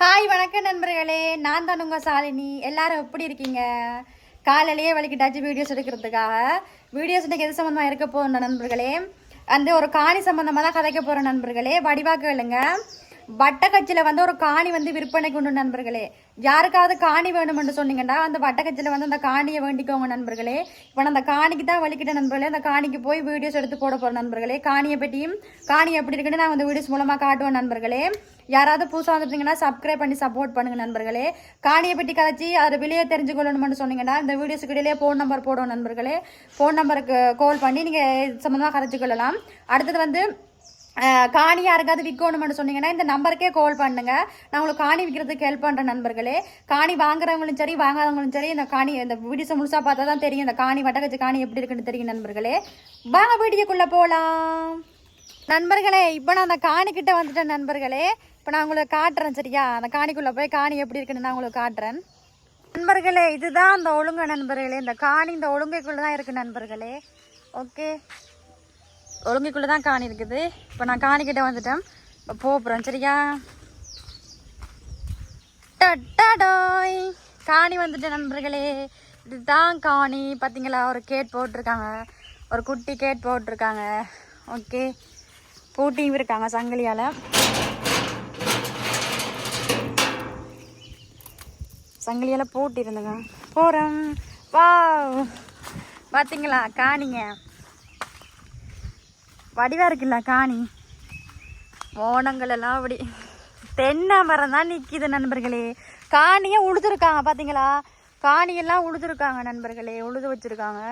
Hi வணக்கம் நண்பர்களே. நான் தான் உங்கள் சாலினி. எல்லாரும் எப்படி இருக்கீங்க? காலையிலேயே வலிக்கிட்டாச்சு வீடியோஸ் எடுக்கிறதுக்காக. வீடியோஸ் இன்றைக்கி எது சம்மந்தமாக இருக்க போகிற நண்பர்களே? அந்த ஒரு காணி சம்மந்தமாக தான் கதைக்க போகிற நண்பர்களே. வடிவாக்க இல்லைங்க வட்டக்கச்சியில் வந்து ஒரு காணி வந்து விற்பனைக்கு உண்டு நண்பர்களே. யாருக்காவது காணி வேணும்னு சொன்னீங்கன்னா அந்த வட்டக்கச்சியில் வந்து அந்த காணியை வேண்டிக்கோங்க நண்பர்களே. இப்போ நான் அந்த காணிக்கு தான் வலிக்கிட்ட நண்பர்களே. அந்த காணிக்கு போய் வீடியோஸ் எடுத்து போட போகிறேன் நண்பர்களே. காணியை பற்றியும் காணி எப்படி இருக்குன்னு நான் அந்த வீடியோஸ் மூலமாக காட்டுவேன் நண்பர்களே. யாராவது புதுசாக வந்துட்டீங்கன்னா சப்ஸ்கிரைப் பண்ணி சப்போர்ட் பண்ணுங்கள் நண்பர்களே. காணியை பற்றி கதைச்சி அதை வெளியே தெரிஞ்சுக்கொள்ளணும்னு சொன்னீங்கன்னா இந்த வீடியோஸுக்கு இடையிலே ஃபோன் நம்பர் போடுவோம் நண்பர்களே. ஃபோன் நம்பருக்கு கால் பண்ணி நீங்கள் சம்மந்தமாக கதைச்சிக்கொள்ளலாம். அடுத்தது வந்து காணி யாருக்காவது விற்கணும்னு சொன்னீங்கன்னா இந்த நம்பருக்கே கால் பண்ணுங்க. நான் உங்களுக்கு காணி விற்கிறதுக்கு ஹெல்ப் பண்ணுறேன் நண்பர்களே. காணி வாங்குறவங்களும் சரி வாங்காதவங்களும் சரி இந்த காணி இந்த வீடியோஸை முழுசாக பார்த்தா தான் தெரியும் இந்த காணி வட்டகச்சி காணி எப்படி இருக்குன்னு தெரியும் நண்பர்களே. வாங்க வீடியோக்குள்ளே போகலாம் நண்பர்களே இப்போ நான் அந்த காணிக்கிட்ட வந்துட்டேன் நண்பர்களே. இப்போ நான் உங்களுக்கு காட்டுறேன் சரியா? அந்த காணிக்குள்ளே போய் காணி எப்படி இருக்குன்னு நான் உங்களுக்கு காட்டுறேன். நண்பர்களே இதுதான் அந்த ஒழுங்கு நண்பர்களே. இந்த காணி இந்த ஒழுங்கைக்குள்ளே தான் இருக்குது நண்பர்களே. ஓகே. ஒழுங்கைக்குள்ளே தான் காணி இருக்குது. இப்போ நான் காணிக்கிட்ட வந்துட்டேன். இப்போ போகிறோம் சரியா? டட்டாடோய். காணி வந்துட்டேன் நண்பர்களே. இதுதான் காணி. பார்த்தீங்களா ஒரு கேட் போட்டிருக்காங்க. ஒரு குட்டி கேட் போட்டிருக்காங்க. ஓகே. பூட்டியும் இருக்காங்க சங்கிலியால். சங்கிலியால் பூட்டி இருந்துங்க போகிறோம் வா பார்த்தீங்களா காணிங்க. வடிவாக இருக்குல்ல காணி? ஓனங்கள் எல்லாம் அப்படி. தென்னை மரம் தான் நிற்கிது நண்பர்களே. காணியை உழுதுருக்காங்க பார்த்தீங்களா காணியெல்லாம் உழுதுருக்காங்க நண்பர்களே உழுது வச்சுருக்காங்க.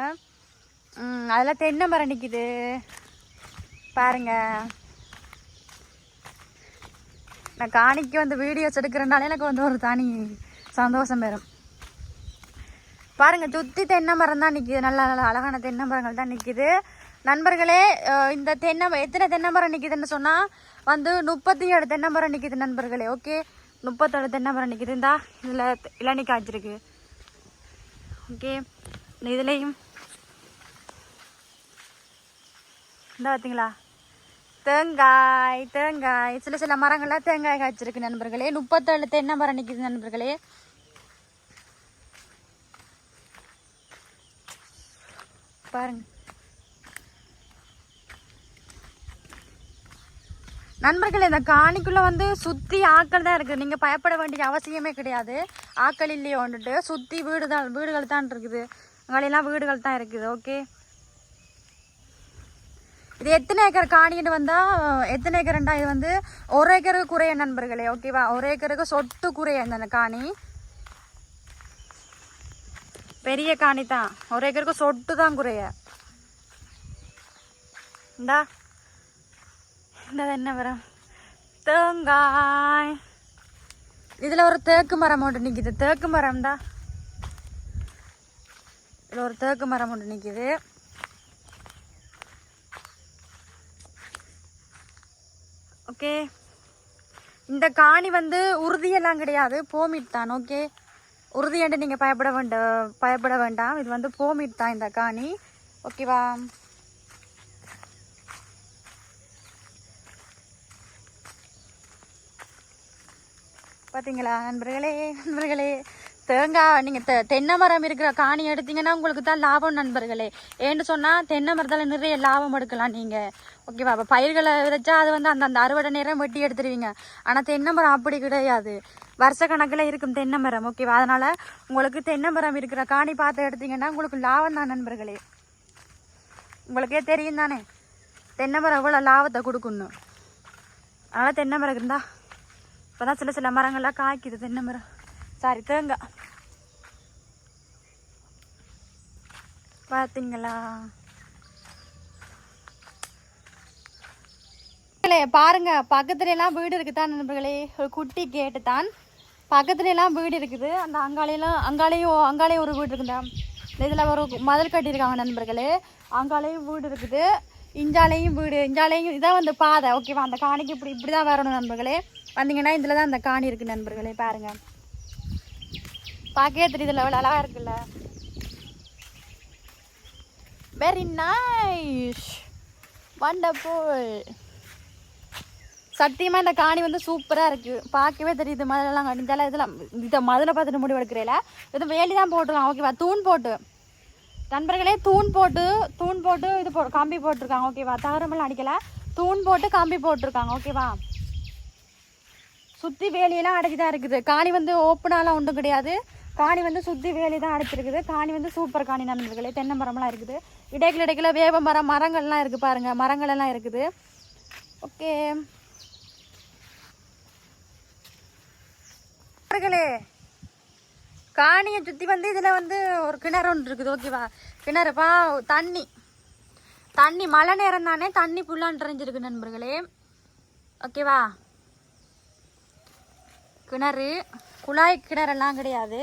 அதில் தென்னை மரம் நிற்கிது பாருங்க. நான் காணிக்கு வந்து வீடியோஸ் எடுக்கிறனால எனக்கு வந்து ஒரு தனி சந்தோஷம் பெறும். பாருங்கள் சுற்றி தென்னை மரம் தான் நிற்கிது நல்ல நல்ல அழகான தென்னை மரங்கள் தான் நிற்கிது நண்பர்களே இந்த தென்னை ம- எத்தனை தென்னை மரம் நிற்கிதுன்னு சொன்னால் வந்து முப்பத்தி ஏழு தென்னை மரம் நிற்கிது நண்பர்களே ஓகே? முப்பத்தேழு தென்னை மரம் நிற்கிது இந்தா இதில் இளநி காய்ச்சிருக்கு. ஓகே? இதுலேயும். இந்த பார்த்தீங்களா தேங்காய் தேங்காய். சில சில மரங்கள்லாம் தேங்காய் காய்ச்சிருக்கு நண்பர்களே. முப்பத்தேழு தென்னை மரம் நிற்கிது நண்பர்களே. பாருங்கள் நண்பர்களே இந்த காணிக்குள்ளே வந்து சுற்றி ஆக்கள் தான் இருக்குது நீங்கள் பயப்பட வேண்டிய அவசியமே கிடையாது. ஆக்கள் இல்லையே வந்துட்டு சுற்றி வீடு தான் வீடுகள் தான் இருக்குது. அங்கெல்லாம் வீடுகள் தான் இருக்குது ஓகே இது எத்தனை ஏக்கர் காணின்னு வந்தால் எத்தனை ஏக்கர்ண்டா இது வந்து ஒரு ஏக்கருக்கு குறைய நண்பர்களே ஓகேவா ஒரு ஏக்கருக்கு சொட்டு குறைய இந்த காணி. பெரிய காணி தான். ஒரு ஏக்கருக்கு சொட்டு தான் குறைய. இந்தா. இந்த என்ன மரம்? தேங்காய். இதில் ஒரு தேக்கு மரம் ஒன்று நிற்கிது தேக்கு தான் இதில் ஒரு தேக்கு மரம் ஒன்று நிற்கிது ஓகே. இந்த காணி வந்து உறுதியெல்லாம் கிடையாது. போமிட் தான் ஓகே? உறுதியண்டு நீங்கள் பயப்பட வேண்ட பயப்பட வேண்டாம். இது வந்து போமிட் தான் இந்த காணி. ஓகேவா? பார்த்தீங்களா நண்பர்களே நண்பர்களே. தேங்காய் நீங்கள் தெ தென்னை மரம் இருக்கிற காணி எடுத்தீங்கன்னா உங்களுக்கு தான் லாபம் நண்பர்களே. ஏன்னு சொன்னால் தென்னை மரத்தில் நிறைய லாபம் எடுக்கலாம் நீங்கள் ஓகேவா? அப்போ பயிர்களை விதைச்சா அது வந்து அந்த அந்த அறுவடை நேரம் வெட்டி எடுத்துருவீங்க. ஆனால் தென்னை மரம் அப்படி கிடையாது. வருஷ கணக்கில் இருக்கும் தென்னை மரம் ஓகேவா? அதனால் உங்களுக்கு தென்னை மரம் இருக்கிற காணி பார்த்து எடுத்தீங்கன்னா உங்களுக்கு லாபம் தான் நண்பர்களே. உங்களுக்கே தெரியும் தானே தென்னை மரம் எவ்வளோ லாபத்தை கொடுக்கணும் அதனால் தென்னை மரம் இருந்தால் இப்போ இப்போதான் சில சில மரங்கள்லாம் காய்க்குது தென்னை மரம். சாரி தேங்காய். பார்த்தீங்களா பாருங்க பக்கத்துல எல்லாம் வீடு இருக்குதான் நண்பர்களே? ஒரு குட்டி கேட்டு தான் பக்கத்துல எல்லாம் வீடு இருக்குது. அந்த அங்காலையெல்லாம் அங்காலையும் அங்காலையும் ஒரு வீடு இருக்குதா? இதில் ஒரு மதல் கட்டியிருக்காங்க நண்பர்களே. அங்காலையும் வீடு இருக்குது. இஞ்சாலையும் வீடு இஞ்சாலையும் இதான் வந்து பாதை. ஓகேவா அந்த காணிக்கு இப்படி இப்படி தான் வரணும் நண்பர்களே. வந்தீங்கன்னா இதில் தான் அந்த காணி இருக்குது நண்பர்களே பாருங்கள் பார்க்கவே தெரியுது எவ்வளோ அழகாக இருக்குல்ல. வெரி நைஸ் வண்டர்ஃபுல் சத்தியமாக இந்த காணி வந்து சூப்பராக இருக்குது பார்க்கவே தெரியுது மதுளெல்லாம் கடிஞ்சால இதெல்லாம் இதை மதுளை பார்த்துட்டு முடிவு எடுக்கிறேல இது வேலி தான் போட்டிருக்காங்க ஓகேவா தூண் போட்டு. நண்பர்களே தூண் போட்டு தூண் போட்டு இது போ கம்பி போட்டிருக்காங்க ஓகேவா தகரமெல்லாம் அடிக்கலை. தூண் போட்டு கம்பி போட்டிருக்காங்க ஓகேவா சுற்றி வேலியெல்லாம் அடைச்சி தான் இருக்குது. காணி வந்து ஓப்பனாலாம் ஒன்றும் கிடையாது. காணி வந்து சுற்றி வேலி தான் அடைச்சிருக்குது காணி வந்து சூப்பர் காணி நண்பர்களே தென்னை மரம்லாம் இருக்குது. இடைக்கில் இடைக்கில் வேப்ப மரம் மரங்கள்லாம் இருக்குது பாருங்கள் மரங்களெல்லாம் இருக்குது. ஓகே. நண்பர்களே காணியை சுற்றி வந்து இதில் வந்து ஒரு கிணறு ஒன்று இருக்குது. ஓகேவா கிணறுப்பா தண்ணி. தண்ணி மழை நேரம் தானே தண்ணி ஃபுல்லாக நிறைஞ்சிருக்கு நண்பர்களே. ஓகேவா கிணறு. குழாய் கிணறெல்லாம் கிடையாது.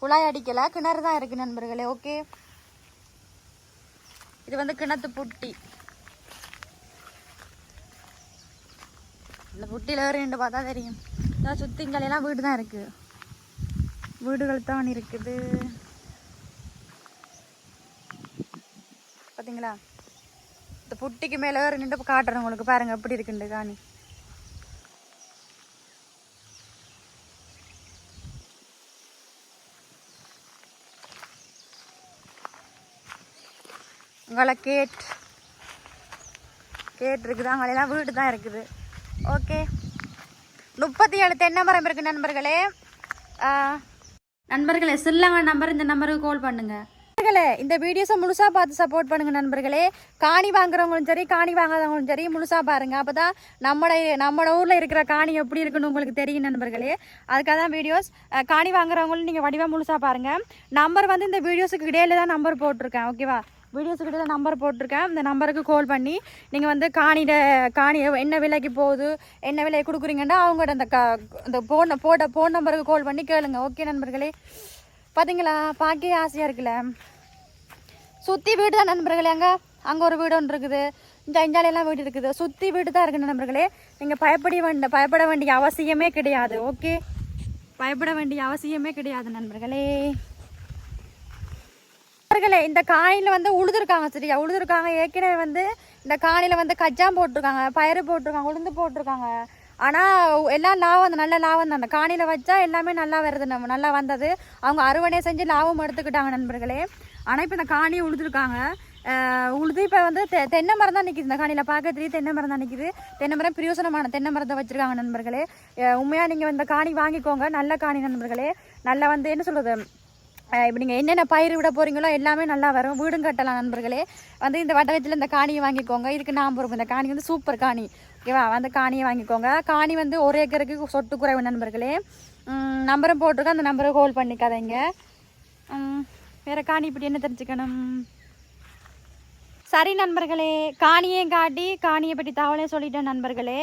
குழாய் அடிக்கலை. கிணறு தான் இருக்குது நண்பர்களே ஓகே? இது வந்து கிணத்து புட்டி. இந்த புட்டியில் ரெண்டு பார்த்தா தெரியும். இதான் சுத்திங்கலாம் வீடு தான் இருக்குது வீடுகள் தான் இருக்குது. பார்த்தீங்களா இந்த புட்டிக்கு மேலே நின்று காட்டுறேன் உங்களுக்கு. பாருங்கள் எப்படி இருக்குண்டு காணி. உங்களை கேட் கேட் இருக்குது அங்கெல்லாம் வீடு தான் இருக்குது. ஓகே முப்பத்தி ஏழு தென்னை மரம் இருக்குது நண்பர்களே நண்பர்களே சில்லங்க நம்பர் இந்த நம்பருக்கு கால் பண்ணுங்க. நண்பர்களே இந்த வீடியோஸை முழுசாக பார்த்து சப்போர்ட் பண்ணுங்கள் நண்பர்களே. காணி வாங்குறவங்களும் சரி காணி வாங்காதவங்களும் சரி முழுசாக பாருங்கள் அப்போ தான் நம்மட நம்மட ஊரில் இருக்கிற காணி எப்படி இருக்குன்னு உங்களுக்கு தெரியும் நண்பர்களே. அதுக்காக தான் வீடியோஸ் காணி வாங்குறவங்களும் நீங்கள் வடிவாக முழுசாக பாருங்கள் நம்பர் வந்து இந்த வீடியோஸுக்கு இடையில தான் நம்பர் போட்டிருக்கேன். ஓகேவா வீடியோஸுக்கு இடையில நம்பர் போட்டிருக்கேன். இந்த நம்பருக்கு கால் பண்ணி நீங்கள் வந்து காணிட காணி என்ன விலைக்கு போகுது என்ன விலை கொடுக்குறீங்கன்னா அவங்களோட அந்த க அந்த ஃபோன் போட்ட ஃபோன் நம்பருக்கு கால் பண்ணி கேளுங்க. ஓகே நண்பர்களே? பார்த்தீங்களா பார்க்கவே ஆசையாக இருக்குல்ல? சுற்றி வீடு தான் நண்பர்களே. அங்கே அங்கே ஒரு வீடு ஒன்று இருக்குது. இந்த அஞ்சாலையெல்லாம் வீடு இருக்குது. சுற்றி வீடு தான் இருக்குது நண்பர்களே. நீங்கள் பயப்பட வேண்டிய பயப்பட வேண்டிய அவசியமே கிடையாது. ஓகே பயப்பட வேண்டிய அவசியமே கிடையாது நண்பர்களே. நண்பர்களே இந்த காணியில் வந்து உழுதுருக்காங்க சரியா? உழுதுருக்காங்க. ஏற்கனவே வந்து இந்த காணியில் வந்து கஜாம் போட்டிருக்காங்க பயிறு போட்டிருக்காங்க உளுந்து போட்டிருக்காங்க. ஆனால் எல்லாம் லாபம் நல்ல லாபம் தான். அந்த காணியில் வச்சா எல்லாமே நல்லா வருது நம்ம நல்லா வந்தது. அவங்க அறுவடை செஞ்சு லாபம் எடுத்துக்கிட்டாங்க நண்பர்களே. ஆனால் இப்போ இந்த காணியை உழுதுருக்காங்க. உழுது இப்போ வந்து தெ தென்னை மரம் தான் நிற்கிது இந்த காணியில் பார்க்கறதுலேயே தென்னை மரம் தான் நிற்கிது தென்னை மரம் பிரயோசனமான தென்னை மரத்தை வச்சுருக்காங்க நண்பர்களே. உண்மையாக நீங்கள் இந்த காணி வாங்கிக்கோங்க. நல்ல காணி நண்பர்களே. நல்லா வந்து என்ன சொல்கிறது இப்போ நீங்கள் என்னென்ன பயிர் விட போகிறீங்களோ எல்லாமே நல்லா வரும். வீடும் கட்டலாம் நண்பர்களே. வந்து இந்த வட்டவத்தில் இந்த காணியை வாங்கிக்கோங்க. இதுக்கு நான் பொறுப்பு. இந்த காணி வந்து சூப்பர் காணி. ஓகேவா? வந்து காணியை வாங்கிக்கோங்க. காணி வந்து ஒரு ஏக்கருக்கு சொட்டு குறைவு நண்பர்களே. நம்பரும் போட்டிருக்கோம். அந்த நம்பரை கால் பண்ணிக்காதீங்க. வேறு காணி இப்படி என்ன தெரிஞ்சுக்கணும்? சரி நண்பர்களே காணியை காட்டி காணியை பற்றி தகவலையும் சொல்லிட்டேன் நண்பர்களே.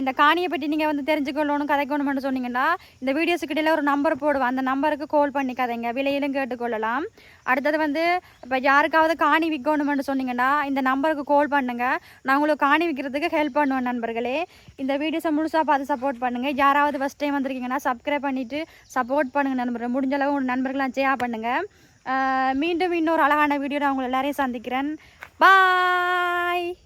இந்த காணியை பற்றி நீங்கள் வந்து தெரிஞ்சுக்கொள்ளணும் கதைக்கணும்னு சொன்னீங்கன்னா இந்த வீடியோஸுக்கு இடையில ஒரு நம்பர் போடுவேன். அந்த நம்பருக்கு கால் பண்ணி கதைங்க. விலையிலும் கேட்டுக்கொள்ளலாம். அடுத்தது வந்து இப்போ யாருக்காவது காணி விற்கணும்னு சொன்னீங்கன்னா இந்த நம்பருக்கு கால் பண்ணுங்க. நான் உங்களுக்கு காணி விற்கிறதுக்கு ஹெல்ப் பண்ணுவேன் நண்பர்களே. இந்த வீடியோஸை முழுசாக பார்த்து சப்போர்ட் பண்ணுங்கள் யாராவது ஃபஸ்ட் டைம் வந்திருக்கீங்கன்னா சப்ஸ்கிரைப் பண்ணிவிட்டு சப்போர்ட் பண்ணுங்கள் நண்பர்கள். முடிஞ்ச அளவு உங்கள் நண்பர்களாம் ஷேர் பண்ணுங்கள் மீண்டும் இன்னொரு அழகான வீடியோ நான் உங்களை எல்லாரையும் சந்திக்கிறேன். பாய்